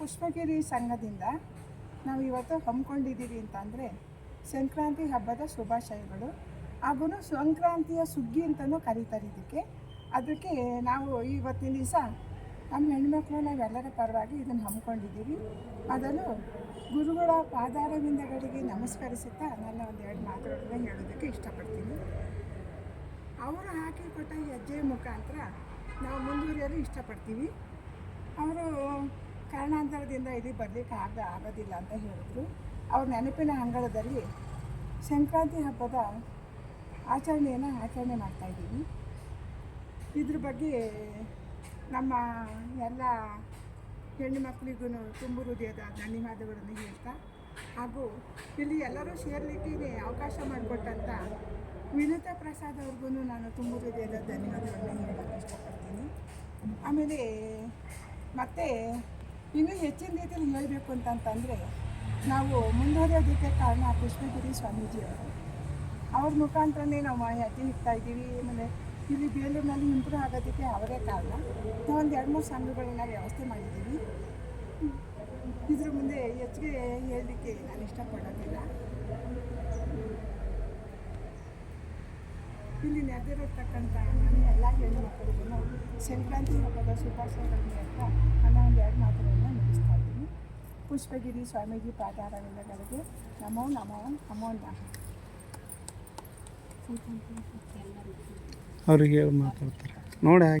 ಪುಷ್ಪಗಿರಿ ಸಂಘದಿಂದ ನಾವು ಇವತ್ತು ಹಮ್ಮಿಕೊಂಡಿದ್ದೀವಿ ಅಂತಂದರೆ ಸಂಕ್ರಾಂತಿ ಹಬ್ಬದ ಶುಭಾಶಯಗಳು. ಹಾಗೂ ಸಂಕ್ರಾಂತಿಯ ಸುಗ್ಗಿ ಅಂತಲೂ ಕರೀತಾರೆ ಇದಕ್ಕೆ. ಅದಕ್ಕೆ ನಾವು ಇವತ್ತಿನ ದಿವಸ ನಮ್ಮ ಹೆಣ್ಮಕ್ಳು ನಾವೆಲ್ಲರ ಪರವಾಗಿ ಇದನ್ನು ಹಮ್ಮಿಕೊಂಡಿದ್ದೀವಿ. ಅದನ್ನು ಗುರುಗಳ ಪಾದಾರವಿಂದಗಳಿಗೆ ನಮಸ್ಕರಿಸುತ್ತಾ ನನ್ನ ಒಂದು ಎರಡು ಮಾತುಗಳನ್ನ ಹೇಳೋದಕ್ಕೆ ಇಷ್ಟಪಡ್ತೀನಿ. ಅವರು ಹಾಕಿಕೊಟ್ಟ ಹೆಜ್ಜೆ ಮುಖಾಂತರ ನಾವು ಮುಂದುವರಿಯಲು ಇಷ್ಟಪಡ್ತೀವಿ. ಅವರು ಕಾರಣಾಂತರದಿಂದ ಇಲ್ಲಿ ಬರಲಿಕ್ಕೆ ಆಗ ಆಗೋದಿಲ್ಲ ಅಂತ ಹೇಳಿದ್ರು. ಅವ್ರ ನೆನಪಿನ ಅಂಗಳದಲ್ಲಿ ಸಂಕ್ರಾಂತಿ ಹಬ್ಬದ ಆಚರಣೆಯನ್ನು ಆಚರಣೆ ಮಾಡ್ತಾಯಿದ್ದೀವಿ ಇದ್ರ ಬಗ್ಗೆ ನಮ್ಮ ಎಲ್ಲ ಹೆಣ್ಣು ಮಕ್ಕಳಿಗೂ ತುಂಬ ಹೃದಯದ ಧನ್ಯವಾದಗಳನ್ನು ಹೇಳ್ತಾ ಹಾಗೂ ಇಲ್ಲಿ ಎಲ್ಲರೂ ಸೇರಲಿಕ್ಕೆ ಅವಕಾಶ ಮಾಡಿಕೊಟ್ಟಂಥ ವಿನುತ ಪ್ರಸಾದ್ ಅವ್ರಿಗೂ ನಾನು ತುಂಬ ಹೃದಯದ ಧನ್ಯವಾದಗಳನ್ನು ಹೇಳೋಕ್ಕೆ ಇಷ್ಟಪಡ್ತೀನಿ. ಆಮೇಲೆ ಮತ್ತೆ ಇನ್ನೂ ಹೆಚ್ಚಿನ ರೀತಿಯಲ್ಲಿ ಹೇಳಬೇಕು ಅಂತಂತಂದರೆ, ನಾವು ಮುಂದುವರಿಯೋದಕ್ಕೆ ಕಾರಣ ಕೃಷ್ಣಗಿರಿ ಸ್ವಾಮೀಜಿಯವರು. ಅವ್ರ ಮುಖಾಂತರನೇ ನಾವು ಅತಿ ಹಿಡ್ತಾ ಇದ್ದೀವಿ. ಆಮೇಲೆ ಇಲ್ಲಿ ಬೇಲೂರಿನಲ್ಲಿ ಇಂಪ್ರೂವ್ ಆಗೋದಕ್ಕೆ ಅವರೇ ಕಾರಣ. ಒಂದು ಎರಡು ಮೂರು ಸಂಘಗಳನ್ನ ವ್ಯವಸ್ಥೆ ಮಾಡಿದ್ದೀವಿ. ಇದ್ರ ಮುಂದೆ ಹೆಚ್ಚಿಗೆ ಹೇಳಲಿಕ್ಕೆ ನಾನು ಇಷ್ಟಪಡೋದಿಲ್ಲ. ಇಲ್ಲಿ ನೆರೆದಿರತಕ್ಕಂಥ ನಾನು ಎಲ್ಲ ಹೆಣ್ಣು ಮಕ್ಕಳಿಗೂ ಸಂಕ್ರಾಂತಿ ಹಬ್ಬದ ಶುಭಾಶಯಗಳನ್ನು ಹೇಳ್ತಾ ನನ್ನ ಒಂದು ಎರಡು ಮಾತುಗಳನ್ನ ಮುಗಿಸ್ತಾ ಇದ್ದೀನಿ ಪುಷ್ಪಗಿರಿ ಸ್ವಾಮೀಜಿ ಪಾದಾರವಿಂದಗಳಿಗೆ ನಮೋ ನಮೋ ನಮೋ ನಮಃ. ಅವ್ರಿಗೆ ಮಾತಾಡ್ತಾರೆ. ನೋಡಿ